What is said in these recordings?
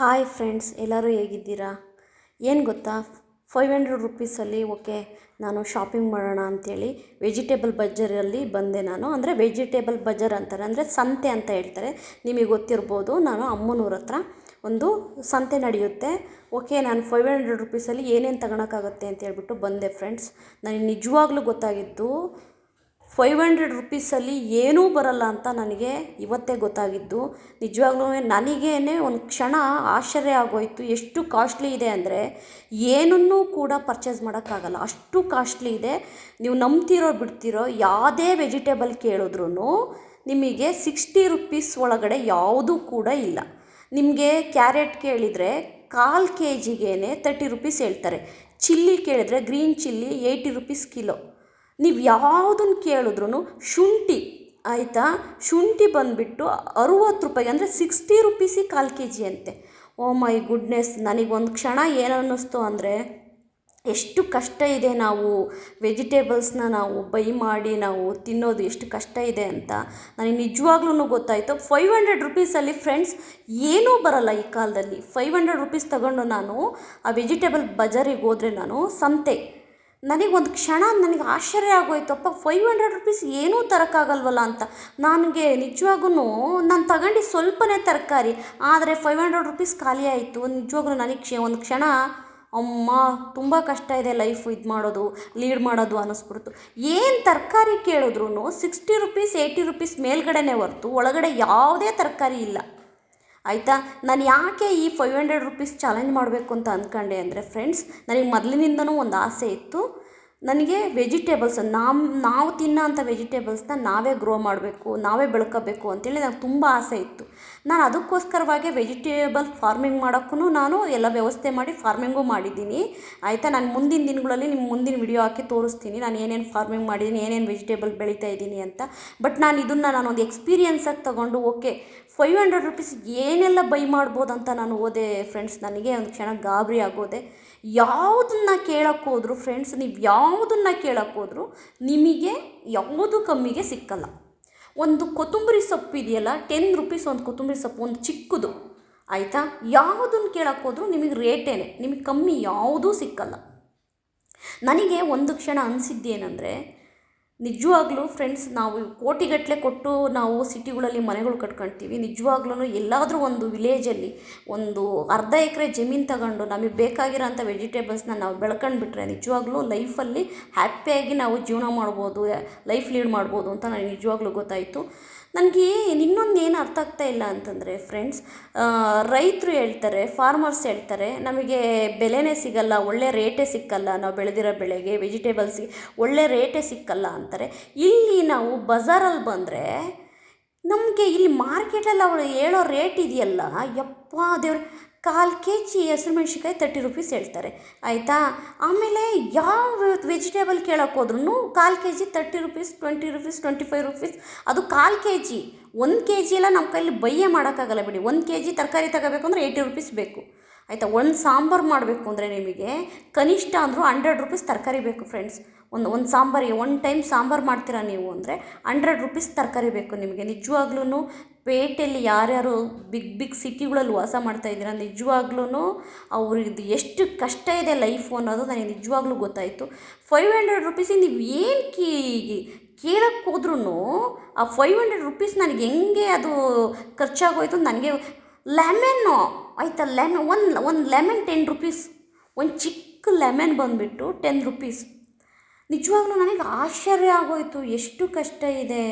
Hi friends, ಎಲ್ಲರೂ ಹೇಗಿದ್ದೀರಾ? ಏನು ಗೊತ್ತಾ? ಫೈವ್ ಹಂಡ್ರೆಡ್ ರುಪೀಸಲ್ಲಿ ಓಕೆ, ನಾನು ಶಾಪಿಂಗ್ ಮಾಡೋಣ ಅಂಥೇಳಿ ವೆಜಿಟೇಬಲ್ ಬಜಾರಲ್ಲಿ ಬಂದೆ ನಾನು. ಅಂದರೆ ವೆಜಿಟೇಬಲ್ ಬಜಾರ್ ಅಂತಾರೆ, ಅಂದರೆ ಸಂತೆ ಅಂತ ಹೇಳ್ತಾರೆ. ನಿಮಗೆ ಗೊತ್ತಿರ್ಬೋದು, ನಾನು ಅಮ್ಮನೂರ ಹತ್ರ ಒಂದು ಸಂತೆ ನಡೆಯುತ್ತೆ. ಓಕೆ, ನಾನು ಫೈವ್ ಹಂಡ್ರೆಡ್ ರುಪೀಸಲ್ಲಿ ಏನೇನು ತಗೊಳಕ್ಕಾಗತ್ತೆ ಅಂತ ಹೇಳ್ಬಿಟ್ಟು ಬಂದೆ ಫ್ರೆಂಡ್ಸ್ ನನಗೆ ನಿಜವಾಗ್ಲೂ ಗೊತ್ತಾಗಿದ್ದು ಫೈವ್ ಹಂಡ್ರೆಡ್ ರುಪೀಸಲ್ಲಿ ಏನೂ ಬರಲ್ಲ ಅಂತ ನನಗೆ ಇವತ್ತೇ ಗೊತ್ತಾಗಿದ್ದು. ನಿಜವಾಗ್ಲೂ ನನಗೇನೆ ಒಂದು ಕ್ಷಣ ಆಶ್ಚರ್ಯ ಆಗೋಯಿತು. ಎಷ್ಟು ಕಾಸ್ಟ್ಲಿ ಇದೆ ಅಂದರೆ ಏನನ್ನೂ ಕೂಡ ಪರ್ಚೇಸ್ ಮಾಡೋಕ್ಕಾಗಲ್ಲ. ಅಷ್ಟು ಕಾಸ್ಟ್ಲಿ ಇದೆ. ನೀವು ನಂಬ್ತಿರೋ ಬಿಡ್ತಿರೋ ಯಾವುದೇ ವೆಜಿಟೇಬಲ್ ಕೇಳಿದ್ರೂ ನಿಮಗೆ ಸಿಕ್ಸ್ಟಿ ರುಪೀಸ್ ಒಳಗಡೆ ಯಾವುದೂ ಕೂಡ ಇಲ್ಲ. ನಿಮಗೆ ಕ್ಯಾರೆಟ್ ಕೇಳಿದರೆ ಕಾಲು ಕೆ ಜಿಗೇನೆ ತರ್ಟಿ ರುಪೀಸ್ ಹೇಳ್ತಾರೆ. ಚಿಲ್ಲಿ ಕೇಳಿದರೆ green chilli eighty rupees kilo. ನೀವು ಯಾವುದನ್ನು ಕೇಳಿದ್ರೂ ಶುಂಠಿ, ಆಯಿತಾ? ಶುಂಠಿ ಬಂದುಬಿಟ್ಟು ಅರುವತ್ತು ರೂಪಾಯಿ, ಅಂದರೆ ಸಿಕ್ಸ್ಟಿ ರುಪೀಸಿಗೆ ಕಾಲು ಕೆ ಜಿ ಅಂತೆ. ಓ ಮೈ ಗುಡ್ನೆಸ್, ನನಗೊಂದು ಕ್ಷಣ ಏನು ಅನ್ನಿಸ್ತು ಅಂದರೆ, ಎಷ್ಟು ಕಷ್ಟ ಇದೆ ನಾವು ವೆಜಿಟೇಬಲ್ಸ್ನ ನಾವು ಬೈ ಮಾಡಿ ನಾವು ತಿನ್ನೋದು ಎಷ್ಟು ಕಷ್ಟ ಇದೆ ಅಂತ ನನಗೆ ನಿಜವಾಗ್ಲೂ ಗೊತ್ತಾಯಿತು. ಫೈವ್ ಹಂಡ್ರೆಡ್ ರುಪೀಸಲ್ಲಿ ಫ್ರೆಂಡ್ಸ್ ಏನೂ ಬರಲ್ಲ ಈ ಕಾಲದಲ್ಲಿ. ಫೈವ್ ಹಂಡ್ರೆಡ್ ರುಪೀಸ್ ತಗೊಂಡು ನಾನು ಆ ವೆಜಿಟೇಬಲ್ ಬಜಾರಿಗೆ ಹೋದರೆ ನಾನು ಸಂತೆ. ನನಗೆ ಒಂದು ಕ್ಷಣ ನನಗೆ ಆಶ್ಚರ್ಯ ಆಗೋಯ್ತಪ್ಪ ಫೈವ್ ಹಂಡ್ರೆಡ್ ರುಪೀಸ್ ಏನೂ ತರೋಕ್ಕಾಗಲ್ವಲ್ಲ ಅಂತ. ನನಗೆ ನಿಜವಾಗೂ ನಾನು ತಗೊಂಡು ಸ್ವಲ್ಪನೇ ತರಕಾರಿ, ಆದರೆ ಫೈವ್ ಹಂಡ್ರೆಡ್ ರುಪೀಸ್ ಖಾಲಿ ಆಯಿತು. ನಿಜವಾಗ್ಲೂ ನನಗೆ ಕ್ಷ, ಒಂದು ಕ್ಷಣ ಅಮ್ಮ, ತುಂಬ ಕಷ್ಟ ಇದೆ ಲೈಫ್ ಇದು ಮಾಡೋದು ಲೀಡ್ ಮಾಡೋದು ಅನ್ನಿಸ್ಬಿಡ್ತು. ಏನು ತರಕಾರಿ ಕೇಳಿದ್ರು ಸಿಕ್ಸ್ಟಿ ರುಪೀಸ್ ಏಯ್ಟಿ ರುಪೀಸ್ ಮೇಲ್ಗಡೆನೇ ಹೊರ್ತು, ಒಳಗಡೆ ಯಾವುದೇ ತರಕಾರಿ ಇಲ್ಲ. ಆಯಿತಾ? ನಾನು ಯಾಕೆ ಈ ಫೈವ್ ಹಂಡ್ರೆಡ್ ರುಪೀಸ್ ಚಾಲೆಂಜ್ ಮಾಡಬೇಕು ಅಂತ ಅಂದ್ಕೊಂಡೆ ಅಂದರೆ ಫ್ರೆಂಡ್ಸ್ ನನಗೆ ಮೊದಲಿನಿಂದನೂ ಒಂದು ಆಸೆ ಇತ್ತು. ನನಗೆ ವೆಜಿಟೇಬಲ್ಸ್ ನಮ್ಮ ನಾವು ತಿನ್ನೋ ಅಂಥ ವೆಜಿಟೇಬಲ್ಸ್ನ ನಾವೇ ಗ್ರೋ ಮಾಡಬೇಕು, ನಾವೇ ಬೆಳ್ಕೋಬೇಕು ಅಂತೇಳಿ ನನಗೆ ತುಂಬ ಆಸೆ ಇತ್ತು. ನಾನು ಅದಕ್ಕೋಸ್ಕರವಾಗಿ ವೆಜಿಟೇಬಲ್ ಫಾರ್ಮಿಂಗ್ ಮಾಡೋಕ್ಕೂ ನಾನು ಎಲ್ಲ ವ್ಯವಸ್ಥೆ ಮಾಡಿ ಫಾರ್ಮಿಂಗೂ ಮಾಡಿದ್ದೀನಿ. ಆಯಿತಾ? ನಾನು ಮುಂದಿನ ದಿನಗಳಲ್ಲಿ ನಿಮ್ಮ ಮುಂದಿನ ವಿಡಿಯೋ ಹಾಕಿ ತೋರಿಸ್ತೀನಿ. ನಾನು ಏನೇನು ಫಾರ್ಮಿಂಗ್ ಮಾಡಿದ್ದೀನಿ ಏನೇನು ವೆಜಿಟೇಬಲ್ ಬೆಳೀತಾ ಇದ್ದೀನಿ ಅಂತ. ಬಟ್ ನಾನು ಇದನ್ನು ನಾನೊಂದು ಎಕ್ಸ್ಪೀರಿಯನ್ಸಾಗಿ ತೊಗೊಂಡು ಓಕೆ ಫೈವ್ ಹಂಡ್ರೆಡ್ ರುಪೀಸ್ ಏನೆಲ್ಲ ಬೈ ಮಾಡ್ಬೋದು ಅಂತ ನಾನು ಓದೆ ಫ್ರೆಂಡ್ಸ್ ನನಗೆ ಒಂದು ಕ್ಷಣ ಗಾಬರಿ ಆಗೋದೆ. ಯಾವುದನ್ನ ಕೇಳಕ್ಕೆ ಹೋದ್ರು ಫ್ರೆಂಡ್ಸ್ ನೀವು ಯಾವುದನ್ನ ಕೇಳಕ್ಕೆ ಹೋದ್ರು ನಿಮಗೆ ಯಾವುದು ಕಮ್ಮಿಗೆ ಸಿಕ್ಕಲ್ಲ. ಒಂದು ಕೊತ್ತಂಬರಿ ಸೊಪ್ಪು ಇದೆಯಲ್ಲ ಟೆನ್ ರುಪೀಸ್ ಒಂದು ಕೊತ್ತಂಬರಿ ಸೊಪ್ಪು, ಒಂದು ಚಿಕ್ಕದು, ಆಯಿತಾ? ಯಾವುದನ್ನು ಕೇಳಕ್ಕೆ ಹೋದ್ರು ನಿಮಗೆ ರೇಟೇನೆ, ನಿಮಗೆ ಕಮ್ಮಿ ಯಾವುದೂ ಸಿಕ್ಕಲ್ಲ. ನನಗೆ ಒಂದು ಕ್ಷಣ ಅನಿಸಿದ್ದೇನೆಂದರೆ ನಿಜವಾಗ್ಲೂ ಫ್ರೆಂಡ್ಸ್ ನಾವು ಕೋಟಿಗಟ್ಟಲೆ ಕೊಟ್ಟು ನಾವು ಸಿಟಿಗಳಲ್ಲಿ ಮನೆಗಳು ಕಟ್ಕೊಳ್ತೀವಿ ನಿಜವಾಗ್ಲೂ ಎಲ್ಲಾದರೂ ಒಂದು ವಿಲೇಜಲ್ಲಿ ಒಂದು ಅರ್ಧ ಎಕರೆ ಜಮೀನು ತಗೊಂಡು ನಮಗೆ ಬೇಕಾಗಿರೋಂಥ ವೆಜಿಟೇಬಲ್ಸ್ನ ನಾವು ಬೆಳ್ಕೊಂಡ್ಬಿಟ್ರೆ ನಿಜವಾಗ್ಲೂ ಲೈಫಲ್ಲಿ ಹ್ಯಾಪಿಯಾಗಿ ನಾವು ಜೀವನ ಮಾಡ್ಬೋದು ಲೈಫ್ ಲೀಡ್ ಮಾಡ್ಬೋದು ಅಂತ ನನಗೆ ನಿಜವಾಗ್ಲೂ ಗೊತ್ತಾಯಿತು. ನನಗೆ ಇನ್ನೊಂದು ಏನು ಅರ್ಥ ಆಗ್ತಾ ಇಲ್ಲ ಅಂತಂದರೆ ಫ್ರೆಂಡ್ಸ್ ರೈತರು ಹೇಳ್ತಾರೆ ಫಾರ್ಮರ್ಸ್ ಹೇಳ್ತಾರೆ, ನಮಗೆ ಬೆಲೆನೇ ಸಿಗಲ್ಲ, ಒಳ್ಳೆ ರೇಟೇ ಸಿಕ್ಕಲ್ಲ, ನಾವು ಬೆಳೆದಿರೋ ಬೆಳೆಗೆ ವೆಜಿಟೇಬಲ್ಸಿಗೆ ಒಳ್ಳೆ ರೇಟೇ ಸಿಕ್ಕಲ್ಲ ಅಂತಾರೆ. ಇಲ್ಲಿ ನಾವು ಬಜಾರಲ್ಲಿ ಬಂದರೆ ನಮಗೆ ಇಲ್ಲಿ ಮಾರ್ಕೆಟಲ್ಲಿ ಅವಳು ಹೇಳೋ ರೇಟ್ ಇದೆಯಲ್ಲ, ಯಪ್ಪ ದೇವ್ರೆ. ಕಾಲು ಕೆ ಜಿ ಹಸಿರು ಮೆಣ್ಸಿನ್ಕಾಯಿ ತರ್ಟಿ ರುಪೀಸ್ ಹೇಳ್ತಾರೆ. ಆಯಿತಾ? ಆಮೇಲೆ ಯಾವ ವೆಜಿಟೇಬಲ್ ಕೇಳೋಕೆ ಹೋದ್ರೂ ಕಾಲು K G thirty rupees twenty rupees twenty five rupees ಅದು ಕಾಲು ಕೆ ಜಿ ಒಂದು ಕೆ ಜಿ ಎಲ್ಲ ನಮ್ಮ ಕೈಲಿ ಬೈಯೇ ಮಾಡೋಕ್ಕಾಗಲ್ಲ ಬಿಡಿ. ಒಂದು ಕೆ ಜಿ ತರಕಾರಿ ತಗೋಬೇಕು ಅಂದರೆ ಏಯ್ಟಿ ರುಪೀಸ್ ಬೇಕು. ಆಯಿತಾ? ಒಂದು ಸಾಂಬಾರು ಮಾಡಬೇಕು ಅಂದರೆ ನಿಮಗೆ ಕನಿಷ್ಠ ಅಂದರೂ ಹಂಡ್ರೆಡ್ ರುಪೀಸ್ ತರಕಾರಿ ಬೇಕು ಫ್ರೆಂಡ್ಸ್ ಒಂದು ಒಂದು ಸಾಂಬಾರಿಗೆ ಒನ್ ಟೈಮ್ ಸಾಂಬಾರು ಮಾಡ್ತೀರಾ ನೀವು ಅಂದರೆ ಹಂಡ್ರೆಡ್ ರುಪೀಸ್ ತರಕಾರಿ ಬೇಕು ನಿಮಗೆ. ನಿಜವಾಗ್ಲೂ ಪೇಟೆಯಲ್ಲಿ ಯಾರ್ಯಾರು ಬಿಗ್ ಬಿಗ್ ಸಿಟಿಗಳಲ್ಲಿ ವಾಸ ಮಾಡ್ತಾ ಇದ್ದೀರ ನಿಜವಾಗ್ಲೂ ಅವ್ರದ್ದು ಎಷ್ಟು ಕಷ್ಟ ಇದೆ ಲೈಫು ಅನ್ನೋದು ನನಗೆ ನಿಜವಾಗ್ಲೂ ಗೊತ್ತಾಯಿತು. ಫೈವ್ ಹಂಡ್ರೆಡ್ ರುಪೀಸಿಗೆ ನೀವು ಏನು ಕೀ ಕೇಳಕ್ಕೆ ಹೋದ್ರೂ ಆ ಫೈವ್ ಹಂಡ್ರೆಡ್ ರುಪೀಸ್ ನನಗೆ ಹೆಂಗೆ ಅದು ಖರ್ಚಾಗೋಯ್ತು ನನಗೆ ಲೆಮೆನ್ನು ಆಯಿತಾ ಲೆಮನ್ ಒಂದು ಒಂದು ಲೆಮನ್ ಟೆನ್ ರುಪೀಸ್ ಒಂದು ಚಿಕ್ಕ ಲೆಮನ್ ಬಂದುಬಿಟ್ಟು ಟೆನ್ ರುಪೀಸ್ ನಿಜವಾಗ್ಲೂ ನನಗೆ ಆಶ್ಚರ್ಯ ಆಗೋಯಿತು. ಎಷ್ಟು ಕಷ್ಟ ಇದೆ.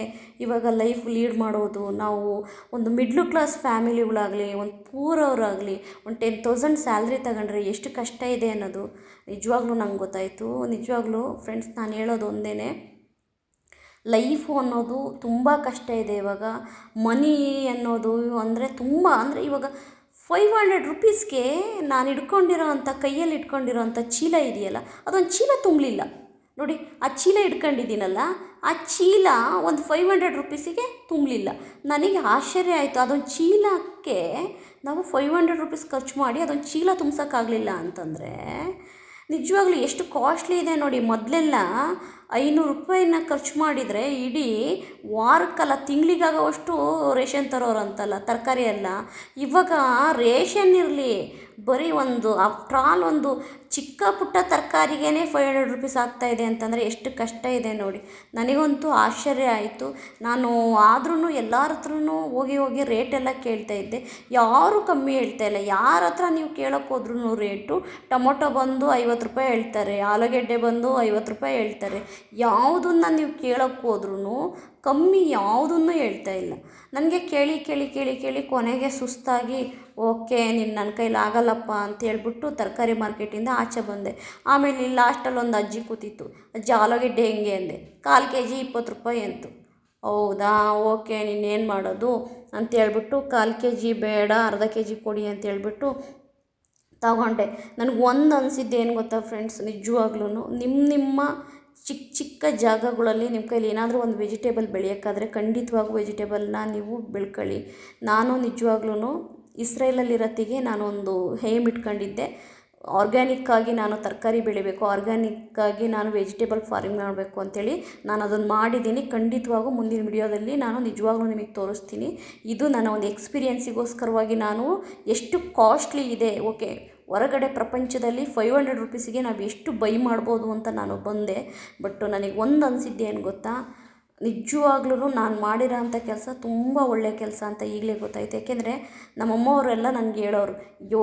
ಇವಾಗ ಲೈಫ್ ಲೀಡ್ ಮಾಡೋದು, ನಾವು ಒಂದು ಮಿಡ್ಲ್ ಕ್ಲಾಸ್ ಫ್ಯಾಮಿಲಿಗಳಾಗಲಿ ಒಂದು ಪೂರವರಾಗಲಿ ಒಂದು ಟೆನ್ ತೌಸಂಡ್ ಸ್ಯಾಲ್ರಿ ತಗೊಂಡ್ರೆ ಎಷ್ಟು ಕಷ್ಟ ಇದೆ ಅನ್ನೋದು ನಿಜವಾಗ್ಲೂ ನಂಗೆ ಗೊತ್ತಾಯಿತು. ನಿಜವಾಗ್ಲೂ ಫ್ರೆಂಡ್ಸ್ ನಾನು ಹೇಳೋದು ಒಂದೇ ಲೈಫು ಅನ್ನೋದು ತುಂಬ ಕಷ್ಟ ಇದೆ ಇವಾಗ. ಮನಿ ಅನ್ನೋದು ಅಂದರೆ ತುಂಬ, ಅಂದರೆ ಇವಾಗ ಫೈವ್ ಹಂಡ್ರೆಡ್ ರುಪೀಸ್ಗೆ ನಾನು ಇಟ್ಕೊಂಡಿರೋ ಅಂಥ, ಕೈಯಲ್ಲಿ ಇಟ್ಕೊಂಡಿರೋ ಅಂಥ ಚೀಲ ಇದೆಯಲ್ಲ, ಅದೊಂದು ಚೀಲ ತುಂಬಲಿಲ್ಲ. ನೋಡಿ, ಆ ಚೀಲ ಇಟ್ಕೊಂಡಿದ್ದೀನಲ್ಲ, ಆ ಚೀಲ ಒಂದು ಫೈವ್ ಹಂಡ್ರೆಡ್ ರುಪೀಸಿಗೆ ತುಂಬಲಿಲ್ಲ. ನನಗೆ ಆಶ್ಚರ್ಯ ಆಯಿತು, ಅದೊಂದು ಚೀಲಕ್ಕೆ ನಾವು ಫೈವ್ ಹಂಡ್ರೆಡ್ ರುಪೀಸ್ ಖರ್ಚು ಮಾಡಿ ಅದೊಂದು ಚೀಲ ತುಂಬ್ಸೋಕ್ಕಾಗಲಿಲ್ಲ ಅಂತಂದರೆ, ನಿಜವಾಗ್ಲೂ ಎಷ್ಟು ಕಾಸ್ಟ್ಲಿ ಇದೆ ನೋಡಿ ಮೊದಲೆಲ್ಲ. ಐನೂರು ರೂಪಾಯಿನ ಖರ್ಚು ಮಾಡಿದರೆ ಇಡೀ ವಾರಕ್ಕಲ್ಲ, ತಿಂಗಳಿಗಾಗೋವಷ್ಟು ರೇಷನ್ ತರೋರಂತಲ್ಲ ತರಕಾರಿ ಎಲ್ಲ ಇವಾಗ ರೇಷನ್ ಇರಲಿ, ಬರೀ ಒಂದು ಆಫ್ಟ್ರ್ ಆಲ್ ಒಂದು ಚಿಕ್ಕ ಪುಟ್ಟ ತರಕಾರಿಗೇ ಫೈವ್ ಹಂಡ್ರೆಡ್ ರುಪೀಸ್ ಆಗ್ತಾಯಿದೆ ಅಂತಂದರೆ ಎಷ್ಟು ಕಷ್ಟ ಇದೆ ನೋಡಿ. ನನಗಂತೂ ಆಶ್ಚರ್ಯ ಆಯಿತು. ನಾನು ಆದ್ರೂ ಎಲ್ಲರ ಹತ್ರನೂ ಹೋಗಿ ಹೋಗಿ ರೇಟೆಲ್ಲ ಕೇಳ್ತಾ ಇದ್ದೆ. ಯಾರೂ ಕಮ್ಮಿ ಹೇಳ್ತಾ ಇಲ್ಲ. ಯಾರ ಹತ್ರ ನೀವು ಕೇಳೋಕೆ ಹೋದ್ರೂ ರೇಟು, ಟೊಮೊಟೊ ಬಂದು ಐವತ್ತು ರೂಪಾಯಿ ಹೇಳ್ತಾರೆ, ಆಲೂಗೆಡ್ಡೆ ಬಂದು ಐವತ್ತು ರೂಪಾಯಿ ಹೇಳ್ತಾರೆ. ಯಾವುದನ್ನ ನೀವು ಕೇಳೋಕ್ಕೆ ಹೋದ್ರೂ ಕಮ್ಮಿ ಯಾವುದನ್ನು ಹೇಳ್ತಾ ಇಲ್ಲ. ನನಗೆ ಕೇಳಿ ಕೇಳಿ ಕೇಳಿ ಕೇಳಿ ಕೊನೆಗೆ ಸುಸ್ತಾಗಿ, ಓಕೆ, ನೀನು ನನ್ನ ಕೈಲಿ ಆಗಲ್ಲಪ್ಪ ಅಂತ ಹೇಳ್ಬಿಟ್ಟು ತರಕಾರಿ ಮಾರ್ಕೆಟಿಂದ ಆಚೆ ಬಂದೆ. ಆಮೇಲೆ ಇಲ್ಲಿ ಲಾಸ್ಟಲ್ಲಿ ಒಂದು ಅಜ್ಜಿ ಕೂತಿತ್ತು. ಅಜ್ಜಿ, ಆಲೂಗೆಡ್ಡೆ ಹೆಂಗೆ? ಅಂದೆ. ಕಾಲು ಕೆ ಜಿ ಇಪ್ಪತ್ತು ರೂಪಾಯಿ ಅಂತು. ಹೌದಾ? ಓಕೆ ನೀನೇನು ಮಾಡೋದು? ಅಂತ ಹೇಳ್ಬಿಟ್ಟು, ಕಾಲು ಕೆ ಜಿ ಬೇಡ, ಅರ್ಧ ಕೆ ಜಿ ಕೊಡಿ ಅಂತ ಹೇಳ್ಬಿಟ್ಟು ತಗೊಂಡೆ. ನನಗೆ ಒಂದು ಅನಿಸಿದ್ದು ಏನು ಗೊತ್ತಾ ಫ್ರೆಂಡ್ಸ್? ನಿಜವಾಗ್ಲೂ ನಿಮ್ಮ ನಿಮ್ಮ ಚಿಕ್ಕ ಚಿಕ್ಕ ಜಾಗಗಳಲ್ಲಿ ನಿಮ್ಮ ಕೈಲಿ ಏನಾದರೂ ಒಂದು ವೆಜಿಟೇಬಲ್ ಬೆಳೆಯೋಕ್ಕಾದ್ರೆ ಖಂಡಿತವಾಗೂ ವೆಜಿಟೇಬಲ್ನ ನೀವು ಬೆಳ್ಕೊಳ್ಳಿ. ನಾನು ನಿಜವಾಗ್ಲೂ ಇಸ್ರೇಲಲ್ಲಿರತ್ತಿಗೆ ನಾನೊಂದು ಹೇಮ್ ಇಟ್ಕೊಂಡಿದ್ದೆ. ಆರ್ಗ್ಯಾನಿಕ್ಕಾಗಿ ನಾನು ತರಕಾರಿ ಬೆಳಿಬೇಕು, ಆರ್ಗ್ಯಾನಿಕ್ಕಾಗಿ ನಾನು ವೆಜಿಟೇಬಲ್ ಫಾರ್ಮಿಂಗ್ ಮಾಡಬೇಕು ಅಂತೇಳಿ ನಾನು ಅದನ್ನು ಮಾಡಿದ್ದೀನಿ. ಖಂಡಿತವಾಗೂ ಮುಂದಿನ ವಿಡಿಯೋದಲ್ಲಿ ನಾನು ನಿಜವಾಗ್ಲೂ ನಿಮಗೆ ತೋರಿಸ್ತೀನಿ. ಇದು ನನ್ನ ಒಂದು ಎಕ್ಸ್ಪೀರಿಯೆನ್ಸಿಗೋಸ್ಕರವಾಗಿ ನಾನು ಎಷ್ಟು ಕಾಸ್ಟ್ಲಿ ಇದೆ, ಓಕೆ ಹೊರಗಡೆ ಪ್ರಪಂಚದಲ್ಲಿ ಫೈವ್ ಹಂಡ್ರೆಡ್ ರುಪೀಸಿಗೆ ನಾವು ಎಷ್ಟು ಬೈ ಮಾಡ್ಬೋದು ಅಂತ ನಾನು ಬಂದೆ. ಬಟ್ ನನಗೆ ಒಂದು ಅನಿಸಿದ್ದು ಏನು ಗೊತ್ತಾ? ನಿಜವಾಗ್ಲೂ ನಾನು ಮಾಡಿರೋ ಅಂಥ ಕೆಲಸ ತುಂಬ ಒಳ್ಳೆಯ ಕೆಲಸ ಅಂತ ಈಗಲೇ ಗೊತ್ತಾಯ್ತು. ಯಾಕೆಂದರೆ ನಮ್ಮಮ್ಮವರೆಲ್ಲ ನನಗೆ ಹೇಳೋರು, ಅಯ್ಯೋ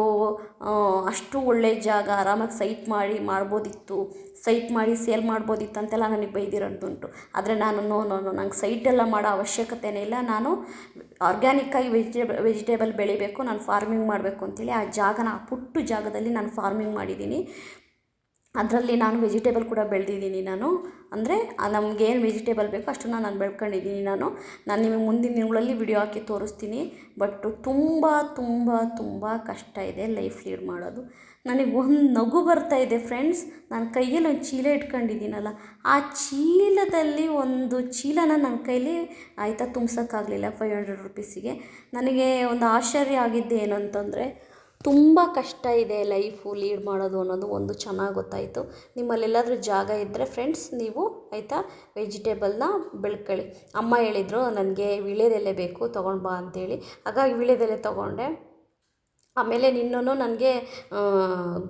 ಅಷ್ಟು ಒಳ್ಳೆಯ ಜಾಗ, ಆರಾಮಾಗಿ ಸೈಟ್ ಮಾಡಿ ಮಾಡ್ಬೋದಿತ್ತು, ಸೈಟ್ ಮಾಡಿ ಸೇಲ್ ಮಾಡ್ಬೋದಿತ್ತು ಅಂತೆಲ್ಲ ನನಗೆ ಬೈದಿರೋದುಂಟು ಆದರೆ ನಾನು, ನೋ ನೋ ನೋ, ನಂಗೆ ಸೈಟೆಲ್ಲ ಮಾಡೋ ಅವಶ್ಯಕತೆನೇ ಇಲ್ಲ. ನಾನು ಆರ್ಗ್ಯಾನಿಕ್ಕಾಗಿ ವೆಜಿಟೇಬಲ್ ವೆಜಿಟೇಬಲ್ ಬೆಳಿಬೇಕು, ನಾನು ಫಾರ್ಮಿಂಗ್ ಮಾಡಬೇಕು ಅಂತೇಳಿ ಆ ಜಾಗನ, ಆ ಪುಟ್ಟು ಜಾಗದಲ್ಲಿ ನಾನು ಫಾರ್ಮಿಂಗ್ ಮಾಡಿದ್ದೀನಿ. ಅದರಲ್ಲಿ ನಾನು ವೆಜಿಟೇಬಲ್ ಕೂಡ ಬೆಳೆದಿದ್ದೀನಿ ನಾನು. ಅಂದರೆ ನಮಗೇನು ವೆಜಿಟೇಬಲ್ ಬೇಕೋ ಅಷ್ಟನ್ನು ನಾನು ಬೆಳ್ಕೊಂಡಿದ್ದೀನಿ ನಾನು. ನಾನು ನಿಮಗೆ ಮುಂದಿನ ದಿನಗಳಲ್ಲಿ ವಿಡಿಯೋ ಹಾಕಿ ತೋರಿಸ್ತೀನಿ. ಬಟ್ ತುಂಬ ತುಂಬ ತುಂಬ ಕಷ್ಟ ಇದೆ ಲೈಫ್ ಲೀಡ್ ಮಾಡೋದು. ನನಗೆ ಒಂದು ನಗು ಬರ್ತಾ ಇದೆ ಫ್ರೆಂಡ್ಸ್ ನಾನು ಕೈಯಲ್ಲಿ ಒಂದು ಚೀಲ ಇಟ್ಕೊಂಡಿದ್ದೀನಲ್ಲ, ಆ ಚೀಲದಲ್ಲಿ ಒಂದು ಚೀಲನ ನನ್ನ ಕೈಲಿ ಆಯಿತಾ ತುಂಬ್ಸೋಕ್ಕಾಗಲಿಲ್ಲ ಫೈವ್ ಹಂಡ್ರೆಡ್ ರುಪೀಸಿಗೆ ನನಗೆ ಒಂದು ಆಶ್ಚರ್ಯ ಆಗಿದ್ದು ಏನು ಅಂತಂದರೆ ತುಂಬ ಕಷ್ಟ ಇದೆ ಲೈಫು ಲೀಡ್ ಮಾಡೋದು ಅನ್ನೋದು ಒಂದು ಚೆನ್ನಾಗಿ ಗೊತ್ತಾಯಿತು. ನಿಮ್ಮಲ್ಲೆಲ್ಲಾದರೂ ಜಾಗ ಇದ್ದರೆ ಫ್ರೆಂಡ್ಸ್ ನೀವು ಆಯಿತಾ? ವೆಜಿಟೇಬಲ್ನ ಬೆಳ್ಕೊಳ್ಳಿ. ಅಮ್ಮ ಹೇಳಿದರು, ನನಗೆ ವೀಳ್ಯದೆಲೆ ಬೇಕು, ತೊಗೊಂಡು ಬಾ ಅಂತೇಳಿ. ಹಾಗಾಗಿ ವೀಳ್ಯದೆಲೆ ತೊಗೊಂಡೆ. ಆಮೇಲೆ ನಿನ್ನೂ ನನಗೆ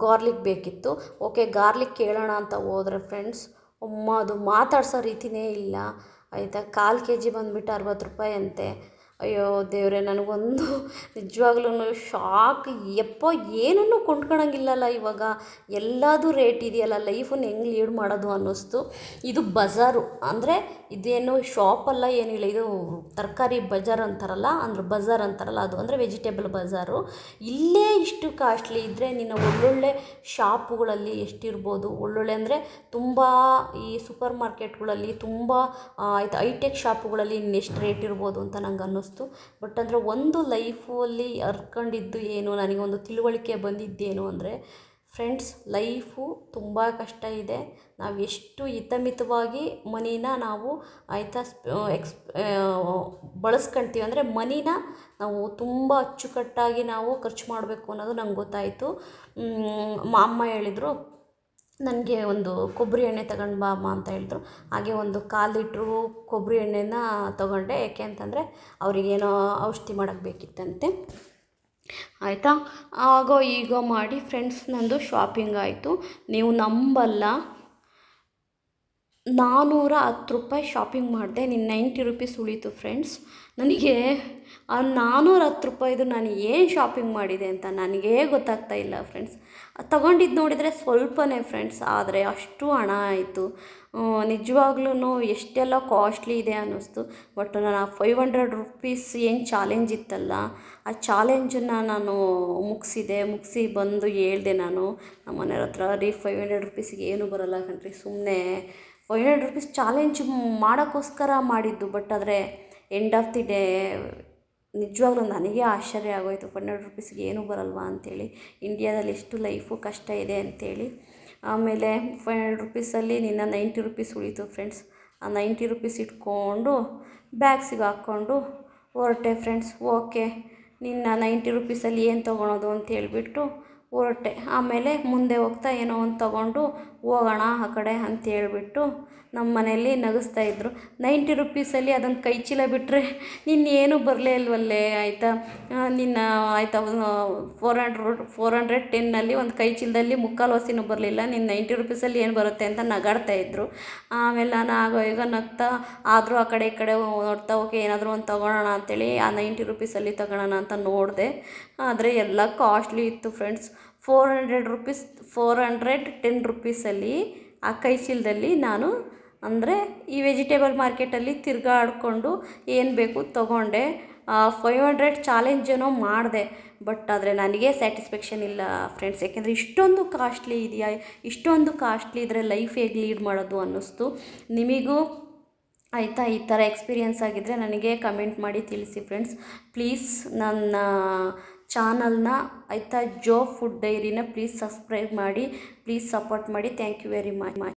ಗಾರ್ಲಿಕ್ ಬೇಕಿತ್ತು. ಓಕೆ, ಗಾರ್ಲಿಕ್ ಕೇಳೋಣ ಅಂತ ಹೋದ್ರೆ ಫ್ರೆಂಡ್ಸ್ ಅಮ್ಮ ಅದು ಮಾತಾಡ್ಸೋ ರೀತಿಯೇ ಇಲ್ಲ. ಆಯಿತಾ? ಕಾಲು ಕೆ ಜಿ ಬಂದುಬಿಟ್ಟು ಅರವತ್ತು ರೂಪಾಯಿ ಅಂತೆ. ಅಯ್ಯೋ ದೇವರೇ, ನನಗೊಂದು ನಿಜವಾಗ್ಲೂ ಶಾಕ್. ಎಪ್ಪ, ಏನನ್ನೂ ಕೊಂಡ್ಕೊಳಂಗಿಲ್ಲಲ್ಲ ಇವಾಗ. ಎಲ್ಲದೂ ರೇಟ್ ಇದೆಯಲ್ಲ, ಲೈಫನ್ನು ಹೆಂಗೆ ಲೀಡ್ ಮಾಡೋದು ಅನ್ನಿಸ್ತು. ಇದು ಬಜಾರು. ಅಂದರೆ ಇದೇನು ಶಾಪಲ್ಲ ಏನಿಲ್ಲ ಇದು ತರಕಾರಿ ಬಜಾರ್ ಅಂತಾರಲ್ಲ, ಅಂದ್ರೆ ಬಜಾರ್ ಅಂತಾರಲ್ಲ, ಅದು ಅಂದರೆ ವೆಜಿಟೇಬಲ್ ಬಜಾರು. ಇಲ್ಲೇ ಇಷ್ಟು ಕಾಸ್ಟ್ಲಿ ಇದ್ದರೆ ನಿನ್ನ ಒಳ್ಳೊಳ್ಳೆ ಶಾಪುಗಳಲ್ಲಿ ಎಷ್ಟಿರ್ಬೋದು. ಒಳ್ಳೊಳ್ಳೆ ಅಂದರೆ ತುಂಬ ಈ ಸೂಪರ್ ಮಾರ್ಕೆಟ್ಗಳಲ್ಲಿ ತುಂಬ ಆಯ್ತು ಐಟೆಕ್ ಶಾಪುಗಳಲ್ಲಿ ಇನ್ನೆಷ್ಟು ರೇಟ್ ಇರ್ಬೋದು ಅಂತ ನಂಗೆ ಅನ್ನಿಸ್ತು ಬಟ್ ಅಂದರೆ ಒಂದು ಲೈಫಲ್ಲಿ ಅರ್ಕೊಂಡಿದ್ದು ಏನು ನನಗೆ ಒಂದು ತಿಳುವಳಿಕೆ ಬಂದಿದ್ದೇನು ಅಂದರೆ ಫ್ರೆಂಡ್ಸ್ ಲೈಫು ತುಂಬ ಕಷ್ಟ ಇದೆ. ನಾವು ಎಷ್ಟು ಹಿತಮಿತವಾಗಿ ಮನಿನ ನಾವು ಆಯಿತಾ ಎಕ್ಸ್ ಬಳಸ್ಕೊಳ್ತೀವಿ ಅಂದರೆ ಮನಿನ ನಾವು ತುಂಬ ಅಚ್ಚುಕಟ್ಟಾಗಿ ನಾವು ಖರ್ಚು ಮಾಡಬೇಕು ಅನ್ನೋದು ನಂಗೆ ಗೊತ್ತಾಯಿತು. ಅಮ್ಮ ಹೇಳಿದರು ನನಗೆ ಒಂದು ಕೊಬ್ಬರಿ ಎಣ್ಣೆ ತಗೊಂಡು ಬಾ ಅಮ್ಮ ಅಂತ ಹೇಳಿದ್ರು. ಹಾಗೆ ಒಂದು ಕಾಲು ಲೀಟ್ರು ಕೊಬ್ಬರಿ ಎಣ್ಣೆನ ತಗೊಂಡೆ. ಯಾಕೆ ಅಂತಂದರೆ ಅವರಿಗೇನೋ ಔಷಧಿ ಮಾಡೋಕ್ಕೆ ಬೇಕಿತ್ತಂತೆ. ಆಯಿತಾ? ಆಗೋ ಈಗೋ ಮಾಡಿ ಫ್ರೆಂಡ್ಸ್ ನಂದು ಶಾಪಿಂಗ್ ಆಯಿತು. ನೀವು ನಂಬಲ್ಲ. ನಾನ್ನೂರ ಹತ್ತು ರೂಪಾಯಿ ಶಾಪಿಂಗ್ ಮಾಡಿದೆ. ನಿನ್ನ ನೈಂಟಿ ರುಪೀಸ್ ಉಳೀತು ಫ್ರೆಂಡ್ಸ್ ನನಗೆ ಆ ನಾನ್ನೂರ ಹತ್ತು ರೂಪಾಯಿದು ನಾನು ಏನು ಶಾಪಿಂಗ್ ಮಾಡಿದೆ ಅಂತ ನನಗೇ ಗೊತ್ತಾಗ್ತಾ ಇಲ್ಲ ಫ್ರೆಂಡ್ಸ್ ತಗೊಂಡಿದ್ದು ನೋಡಿದರೆ ಸ್ವಲ್ಪನೇ ಫ್ರೆಂಡ್ಸ್ ಆದರೆ ಅಷ್ಟು ಹಣ ಆಯಿತು. ನಿಜವಾಗ್ಲೂ ಎಷ್ಟೆಲ್ಲ ಕಾಸ್ಟ್ಲಿ ಇದೆ ಅನ್ನಿಸ್ತು. ಬಟ್ ನಾನು ಆ ಫೈವ್ ಹಂಡ್ರೆಡ್ ರುಪೀಸ್ ಏನು ಚಾಲೆಂಜ್ ಇತ್ತಲ್ಲ, ಆ ಚಾಲೆಂಜನ್ನು ನಾನು ಮುಗಿಸಿದೆ. ಮುಗಿಸಿ ಬಂದು ಹೇಳ್ದೆ ನಾನು, ನಮ್ಮ ಮನೆಯವ್ರ ಹತ್ರ ರೀ ಫೈವ್ ಹಂಡ್ರೆಡ್ ರುಪೀಸಿಗೆ ಏನೂ ಬರಲ್ಲ ಕಣ್ರಿ ಸುಮ್ಮನೆ ಫೈವ್ ಹಂಡ್ರೆಡ್ ರುಪೀಸ್ ಚಾಲೆಂಜ್ ಮಾಡೋಕ್ಕೋಸ್ಕರ ಮಾಡಿದ್ದು. ಬಟ್ ಆದರೆ ಎಂಡ್ ಆಫ್ ದಿ ಡೇ ನಿಜವಾಗ್ಲೂ ನನಗೆ ಆಶ್ಚರ್ಯ ಆಗೋಯಿತು. ಪನ್ನೆರಡು ರುಪೀಸ್ಗೆ ಏನೂ ಬರಲ್ವಾ ಅಂಥೇಳಿ ಇಂಡಿಯಾದಲ್ಲಿ ಎಷ್ಟು ಲೈಫು ಕಷ್ಟ ಇದೆ ಅಂಥೇಳಿ ಆಮೇಲೆ ಫೈವ್ ಹಂಡ್ರೆಡ್ ರುಪೀಸಲ್ಲಿ ನಿನ್ನ ನೈಂಟಿ ರುಪೀಸ್ ಉಳೀತು ಫ್ರೆಂಡ್ಸ್. ಆ ನೈಂಟಿ ರುಪೀಸ್ ಇಟ್ಕೊಂಡು ಬ್ಯಾಗ್ಸಿಗೆ ಹಾಕ್ಕೊಂಡು ಹೊರಟೆ ಫ್ರೆಂಡ್ಸ್, ಓಕೆ. ನಿನ್ನ ನೈಂಟಿ ರುಪೀಸಲ್ಲಿ ಏನು ತೊಗೊಳೋದು? ಅಂತ ಹೇಳ್ಬಿಟ್ಟು ಹೊರಟೆ ಆಮೇಲೆ ಮುಂದೆ ಹೋಗ್ತಾ ಏನೋ ಒಂದು ತೊಗೊಂಡು ಹೋಗೋಣ ಆ ಕಡೆ ಅಂತ ಹೇಳ್ಬಿಟ್ಟು ನಮ್ಮ ಮನೆಯಲ್ಲಿ ನಗಿಸ್ತಾ ಇದ್ದರು ನೈಂಟಿ ರುಪೀಸಲ್ಲಿ ಅದನ್ನು ಕೈ ಚೀಲ ಬಿಟ್ಟರೆ ನಿನ್ನೇನು ಬರಲೇ ಇಲ್ವಲ್ಲೇ, ಆಯಿತಾ? ನಿನ್ನ, ಆಯಿತಾ ಫೋರ್ ಹಂಡ್ರೆಡ್ ಫೋರ್ ಹಂಡ್ರೆಡ್ ಟೆನ್ನಲ್ಲಿ ಒಂದು ಕೈ ಚೀಲದಲ್ಲಿ ಮುಕ್ಕಾಲು ಹೊಸಿನೂ ಬರಲಿಲ್ಲ. ನಿನ್ನ ನೈಂಟಿ ರುಪೀಸಲ್ಲಿ ಏನು ಬರುತ್ತೆ ಅಂತ ನಗಾಡ್ತಾ ಇದ್ದರು ಆಮೇಲೆ ನಾನು ಆಗ ಈಗ ನಗ್ತಾ, ಆದರೂ ಆ ಕಡೆ ಈ ಕಡೆ ನೋಡ್ತಾ, ಓಕೆ, ಏನಾದರೂ ಒಂದು ತೊಗೊಳೋಣ ಅಂತೇಳಿ ಆ ನೈಂಟಿ ರುಪೀಸಲ್ಲಿ ತಗೊಳೋಣ ಅಂತ ನೋಡಿದೆ. ಆದರೆ ಎಲ್ಲ ಕಾಸ್ಟ್ಲಿ ಇತ್ತು friends. Four hundred rupees four hundred ten ರುಪೀಸಲ್ಲಿ ಆ ಕೈ ಚೀಲದಲ್ಲಿ ನಾನು ಅಂದರೆ ಈ ವೆಜಿಟೇಬಲ್ ಮಾರ್ಕೆಟಲ್ಲಿ ತಿರುಗಾಡ್ಕೊಂಡು ಏನು ಬೇಕು ತೊಗೊಂಡೆ. ಫೈವ್ ಹಂಡ್ರೆಡ್ ಚಾಲೆಂಜ್ ಏನೋ ಮಾಡಿದೆ ಬಟ್ ಆದರೆ ನನಗೆ ಸ್ಯಾಟಿಸ್ಫ್ಯಾಕ್ಷನ್ ಇಲ್ಲ ಫ್ರೆಂಡ್ಸ್ ಯಾಕೆಂದರೆ ಇಷ್ಟೊಂದು ಕಾಸ್ಟ್ಲಿ ಇದೆಯಾ, ಇಷ್ಟೊಂದು ಕಾಸ್ಟ್ಲಿ ಇದ್ದರೆ ಲೈಫ್ ಹೇಗೆ ಲೀಡ್ ಮಾಡೋದು ಅನ್ನಿಸ್ತು. ನಿಮಗೂ ಆಯಿತಾ, ಈ ಥರ ಎಕ್ಸ್ಪೀರಿಯೆನ್ಸ್ ಆಗಿದ್ದರೆ ನನಗೆ ಕಮೆಂಟ್ ಮಾಡಿ ತಿಳಿಸಿ ಫ್ರೆಂಡ್ಸ್ ಪ್ಲೀಸ್ ನನ್ನ ಚಾನಲ್ನ ಆಯ್ತಾ ಜೋ ಫುಡ್ ಡೈರಿನ ಪ್ಲೀಸ್ ಸಬ್ಸ್ಕ್ರೈಬ್ ಮಾಡಿ, ಪ್ಲೀಸ್ ಸಪೋರ್ಟ್ ಮಾಡಿ. Thank you very much